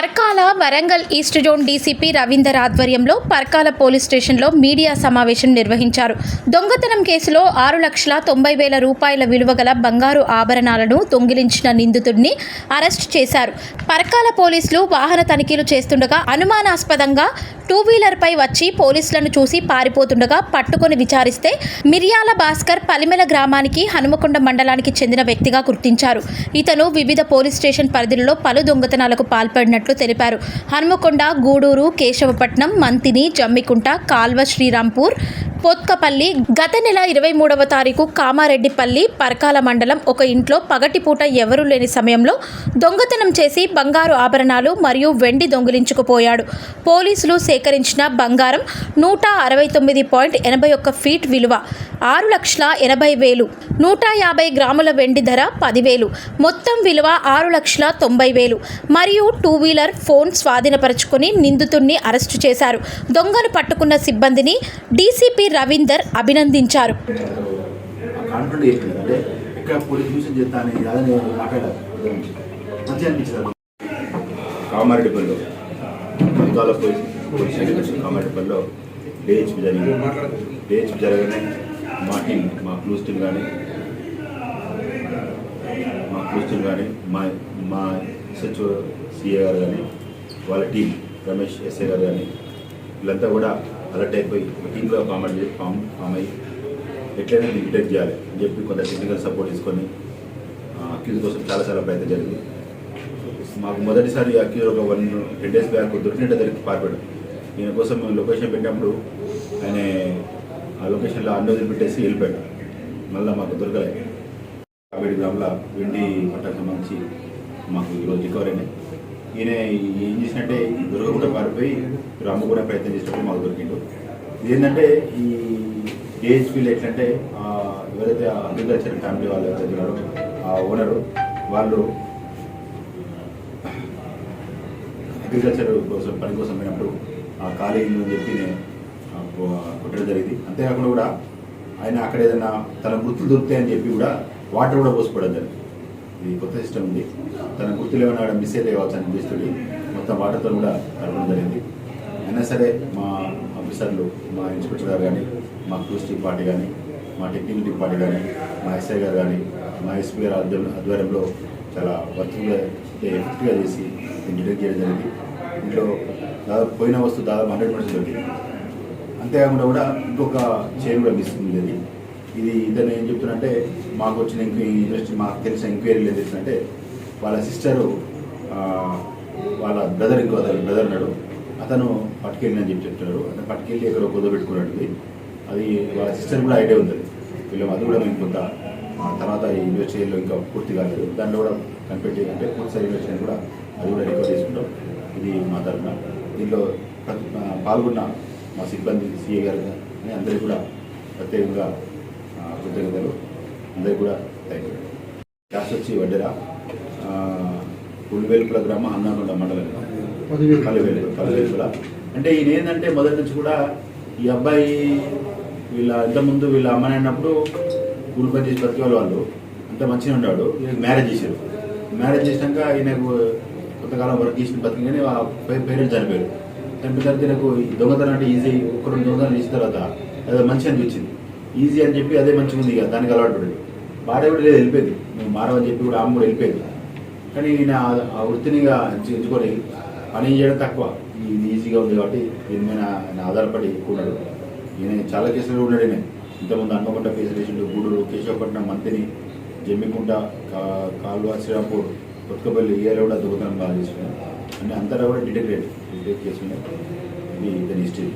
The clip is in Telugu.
Parkala Warangal east zone DCP Ravinder ఆధ్వర్యంలో పర్కాల పోలీస్ స్టేషన్లో మీడియా సమావేశం నిర్వహించారు. దొంగతనం కేసులో ఆరు లక్షల తొంభై వేల రూపాయల విలువ గల బంగారు ఆభరణాలను దొంగిలించిన నిందితుడిని అరెస్ట్ చేశారు. పర్కాల పోలీసులు వాహన తనిఖీలు చేస్తుండగా అనుమానాస్పదంగా టూ వీలర్పై వచ్చి పోలీసులను చూసి పారిపోతుండగా పట్టుకొని విచారిస్తే మిర్యాల భాస్కర్ పలిమెల గ్రామానికి హనుమకొండ మండలానికి చెందిన వ్యక్తిగా గుర్తించారు. ఇతను వివిధ పోలీస్ స్టేషన్ పరిధిలో పలు దొంగతనాలకు పాల్పడినట్లు తెలిపారు. హనుమకొండ గూడూరు కేశవపట్నం మంతిని జమ్మికుంట కాల్వ శ్రీరాంపూర్ పోత్కపల్లి గత నెల ఇరవై మూడవ తారీఖు కామారెడ్డిపల్లి పరకాల మండలం ఒక ఇంట్లో పగటిపూట ఎవరూ లేని సమయంలో దొంగతనం చేసి బంగారు ఆభరణాలు మరియు వెండి దొంగిలించుకుపోయాడు. పోలీసులు సేకరించిన బంగారం నూట అరవై తొమ్మిది పాయింట్ ఎనభై ఒక్క ఫీట్ విలువ ఆరు లక్షల ఎనభై వేలు నూట యాభై గ్రాముల వెండి ధర పదివేలు మొత్తం విలువ ఆరు లక్షల తొంభై వేలు మరియు టూ వీలర్ ఫోన్ స్వాధీనపరచుకుని నిందితుడిని అరెస్టు చేశారు. దొంగను పట్టుకున్న సిబ్బందిని డీసీపీ రవీందర్ అభినందించారు. పోలీస్ కామారెడ్డిపల్లిలో కామారెడ్డిపల్లిలో డిహెచ్పి జరిగింది. డిహెచ్పి మా టీం మా క్లూస్ టీం కానీ మా క్లూస్ టీం కానీ మా మా ఎస్హెచ్ఓ సిఏ గారు కానీ వాళ్ళ టీం రమేష్ ఎస్ఏ గారు కానీ వీళ్ళంతా కూడా అలర్ట్ అయిపోయి మీటింగ్లో టీంలో ఫామ్ ఫామ్ ఫామ్ అయ్యి ఎట్లయినా డిటెక్ట్ చేయాలి అని చెప్పి కొంత టెక్నికల్ సపోర్ట్ తీసుకొని అక్యూజ్ కోసం చాలా చాలా ప్రయత్నం జరిగింది. మాకు మొదటిసారి అక్యూజ్ ఒక వన్ టెన్ డేస్ బ్యాక్ దొరికినట్టు దొరికి పారిపోయాడు దీని కోసం మేము లొకేషన్ పెట్టినప్పుడు ఆయన ఆ లొకేషన్లో అన్ని వదిలి పెట్టేసి వెళ్ళిపోయాడు. మళ్ళీ మాకు దొరకలేదు కావేడి గ్రామంలో వెండి పట్టకు సంబంధించి మాకు ఈరోజు రికవర్ అయినాయి ఈయన ఏం చేసినట్టే దొరకకుండా పారిపోయి మీరు అమ్ముకునే ప్రయత్నం చేసినప్పుడు మాకు దొరికిండు. ఏంటంటే ఈ డిహెచ్పీలు ఎట్లంటే ఎవరైతే అగ్రికల్చర్ ఫ్యామిలీ వాళ్ళు ఎవరైతే ఉన్నారో ఆ ఓనరు వాళ్ళు అగ్రికల్చర్ కోసం పని కోసం పోయినప్పుడు ఆ ఖాళీ అని చెప్పి కుట్టడం కొట్టడం జరిగింది. అంతేకాకుండా కూడా ఆయన అక్కడ ఏదైనా తన గుర్తులు దొరుకుతాయని చెప్పి కూడా వాటర్ కూడా పోసుకోవడం జరిగింది. ఇది కొత్త సిస్టమ్ ఉంది. తన గుర్తులు ఏమైనా మిస్ అయితే కావచ్చు అని అనిపిస్తుంది. మొత్తం వాటర్తో కూడా నడపడం జరిగింది. అయినా సరే మా ఆఫీసర్లు మా ఇన్స్పెక్టర్ గారు కానీ మా క్రూస్ టీం పార్టీ కానీ మా టెక్నికల్ టీం పార్టీ కానీ మా ఎస్ఐ గారు కానీ మా ఎస్పీ గారు ఆధ్వర్యం- ఆధ్వర్యంలో చాలా వర్క్గా ఎఫెక్ట్గా చేసి డిటెక్ట్ చేయడం జరిగింది. ఇంట్లో దాదాపు పోయిన వస్తువు దాదాపు హండ్రెడ్ పర్సెంట్ దొరికింది అంతేకాకుండా కూడా ఇంకొక చైన్ కూడా మిస్ ఉండేది ఇది ఇతను ఏం చెప్తున్నంటే మాకు వచ్చిన ఇన్వెస్ట్ మాకు తెలిసిన ఎంక్వైరీలు ఏం తెలిసిందంటే వాళ్ళ సిస్టరు వాళ్ళ బ్రదర్ ఇంకో అతను బ్రదర్ ఉన్నాడు. అతను పట్టుకెళ్ళినని చెప్పి చెప్తున్నాడు. అతను పట్టుకెళ్ళి ఎక్కడో కుదబెట్టుకున్నాడు అది వాళ్ళ సిస్టర్ కూడా ఐడియా ఉంది. వీళ్ళు అది కూడా మేము కొంత తర్వాత ఈ ఇన్వెస్టిగేషన్లో ఇంకా పూర్తి కాలేదు. దాంట్లో కూడా కనిపెట్టి అంటే పూర్తిసారి యూనివర్సిటీ కూడా అది కూడా రికవర్ చేసుకుంటాం. ఇది మా తరఫున దీంట్లో పాల్గొన్న మా సిబ్బంది సిఏ గారు కానీ అందరికీ కూడా ప్రత్యేకంగా కృతజ్ఞతలు అందరికీ కూడా థ్యాంక్ యూ క్యాష్ వచ్చి వడ్డెరా పులివేలుపుల గ్రామం అన్నాకొండ మండలం. పల్లెవేలు పల్లెవేలుపుల అంటే ఈయన ఏంటంటే మొదటి నుంచి కూడా ఈ అబ్బాయి వీళ్ళ ఇంతకుముందు వీళ్ళ అమ్మని అన్నప్పుడు కూలి పని చేసి బతికే వాళ్ళు అంత మంచిగా ఉన్నాడు. మ్యారేజ్ చేశారు. మ్యారేజ్ చేసినాక ఈయనకు కొంతకాలం వర్క్ చేసిన బతికిగానే పేరెంట్స్ చనిపోయారు. చనిపోయిన తర్వాత ఈయనకు ఈ దొంగతనం అంటే ఈజీ ఒక రెండు దొంగతనం చేసిన తర్వాత అదే మంచి అనిపించింది. ఈజీ అని చెప్పి అదే మంచిగా ఉంది ఇక దానికి అలవాటు పడింది. భార్య కూడా లేదు వెళ్ళిపోయింది. నువ్వు మారవని చెప్పి కూడా ఆమె కూడా వెళ్ళిపోయింది. కానీ నేను ఆ- వృత్తిని ఎంచుకొని పని చేయడం తక్కువ. ఇది ఈజీగా ఉంది కాబట్టి దీని మీద ఆయన ఆధారపడి ఉన్నాడు. ఈయన చాలా కేసులు ఉన్నాడు నేను ఇంతకుముందు హన్మకొండ కేసు చేసిండు గూడూరు కేశవపట్నం మంతిని జమ్మికుంట కా- కాల్వ శ్రీరాంపూర్ కొత్తపల్లి ఏరియాలో కూడా దొంగతనం బాగా చేస్తున్నాడు. అంటే అంతటా కూడా డిటెక్ట్ డిటెక్ట్ చేస్తున్నాడు ఇది ఇతని హిస్టరీ